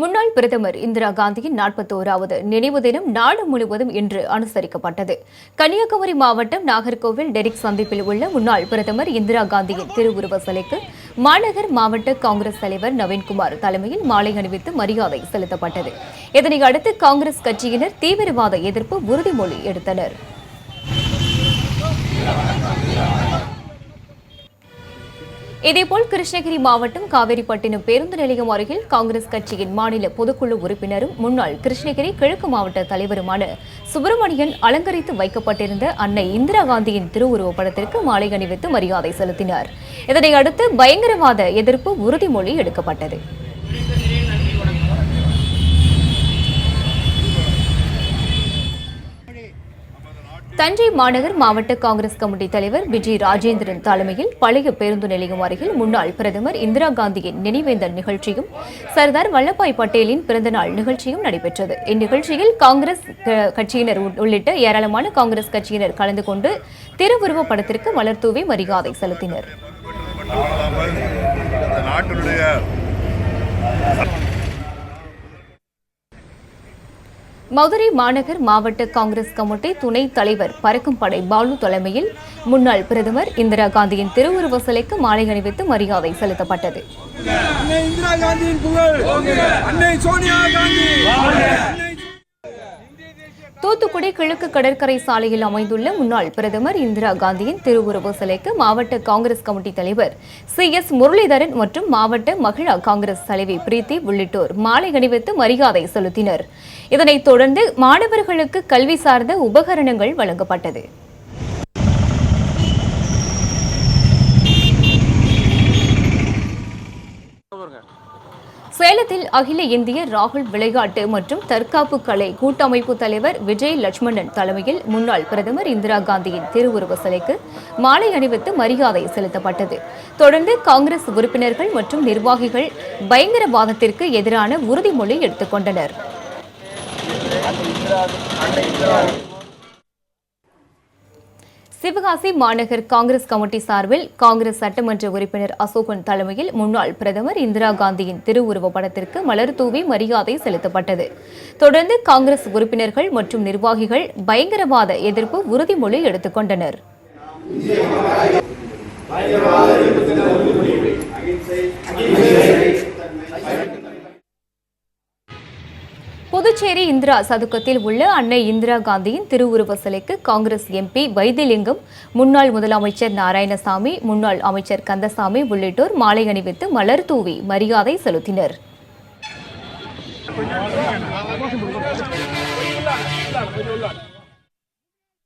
முன்னாள் பிரதமர் இந்திரா காந்தியின் நாற்பத்தோராவது நினைவு தினம் நாடு முழுவதும் இன்று அனுசரிக்கப்பட்டது. கன்னியாகுமரி மாவட்டம் நாகர்கோவில் டெரிக் சந்திப்பில் உள்ள முன்னாள் பிரதமர் இந்திரா காந்தியின் திருவுருவ சிலைக்கு மாநகர் மாவட்ட காங்கிரஸ் தலைவர் நவீன்குமார் தலைமையில் மாலை அணிவித்து மரியாதை செலுத்தப்பட்டது. இதனை அடுத்து காங்கிரஸ் கட்சியினர் தீவிரவாத எதிர்ப்பு உறுதிமொழி எடுத்தனர். இதேபோல் கிருஷ்ணகிரி மாவட்டம் காவேரிப்பட்டினம் பேருந்து நிலையம் அருகில் காங்கிரஸ் கட்சியின் மாநில பொதுக்குழு உறுப்பினரும் முன்னாள் கிருஷ்ணகிரி கிழக்கு மாவட்ட தலைவருமான சுப்பிரமணியன் அலங்கரித்து வைக்கப்பட்டிருந்த அன்னை இந்திரா காந்தியின் திருவுருவப் படத்திற்கு மாலை அணிவித்து மரியாதை செலுத்தினார். இதனையடுத்து பயங்கரவாத எதிர்ப்பு உறுதிமொழி எடுக்கப்பட்டது. தஞ்சை மாநகர் மாவட்ட காங்கிரஸ் கமிட்டி தலைவர் விஜய் ராஜேந்திரன் தலைமையில் பழைய பேருந்து நிலையம் அருகில் முன்னாள் பிரதமர் இந்திரா காந்தியின் நினைவேந்தல் நிகழ்ச்சியும் சர்தார் வல்லபாய் பட்டேலின் பிறந்தநாள் நிகழ்ச்சியும் நடைபெற்றது. இந்நிகழ்ச்சியில் காங்கிரஸ் கட்சியினர் உள்ளிட்ட ஏராளமான காங்கிரஸ் கட்சியினர் கலந்து கொண்டு திருவுருவ படத்திற்கு மலர்தூவி மரியாதை செலுத்தினர். மதுரை மாநகர் மாவட்ட காங்கிரஸ் கமிட்டி துணைத் தலைவர் பறக்கும் படை பாலு தலைமையில் முன்னாள் பிரதமர் இந்திரா காந்தியின் திருவுருவ சிலைக்கு மாலை அணிவித்து மரியாதை செலுத்தப்பட்டது. தூத்துக்குடி கிழக்கு கடற்கரை சாலையில் அமைந்துள்ள முன்னாள் பிரதமர் இந்திரா காந்தியின் திருவுருவ சிலைக்கு மாவட்ட காங்கிரஸ் கமிட்டி தலைவர் சி. எஸ். முரளிதரன் மற்றும் மாவட்ட மகிழா காங்கிரஸ் தலைவி பிரீத்தி உள்ளிட்டோர் மாலை அணிவித்து மரியாதை செலுத்தினர். இதனைத் தொடர்ந்து மாணவர்களுக்கு கல்வி சார்ந்த உபகரணங்கள் வழங்கப்பட்டது. சேலத்தில் அகில இந்திய ராகுல் விளையாட்டு மற்றும் தற்காப்பு கலை கூட்டமைப்பு தலைவர் விஜய் லட்சுமணன் தலைமையில் முன்னாள் பிரதமர் இந்திரா காந்தியின் திருவுருவ சிலைக்கு மாலை அணிவித்து மரியாதை செலுத்தப்பட்டது. தொடர்ந்து காங்கிரஸ் உறுப்பினர்கள் மற்றும் நிர்வாகிகள் பயங்கரவாதத்திற்கு எதிரான உறுதிமொழி எடுத்துக்கொண்டனர். சிவகாசி மாநகர் காங்கிரஸ் கமிட்டி சார்பில் காங்கிரஸ் சட்டமன்ற உறுப்பினர் அசோகன் தலைமையில் முன்னாள் பிரதமர் இந்திரா காந்தியின் திருவுருவ படத்திற்கு மலர் தூவி மரியாதை செலுத்தப்பட்டது. தொடர்ந்து காங்கிரஸ் உறுப்பினர்கள் மற்றும் நிர்வாகிகள் பயங்கரவாத எதிர்ப்பு உறுதிமொழி எடுத்துக்கொண்டனர் புதுச்சேரி இந்திரா சதுக்கத்தில் உள்ள அன்னை இந்திரா காந்தியின் திருவுருவ சிலைக்கு காங்கிரஸ் எம்பி வைத்திலிங்கம் முன்னாள் முதலமைச்சர் நாராயணசாமி முன்னாள் அமைச்சர் கந்தசாமி உள்ளிட்டோர் மாலை அணிவித்து மலர் தூவி மரியாதை செலுத்தினர்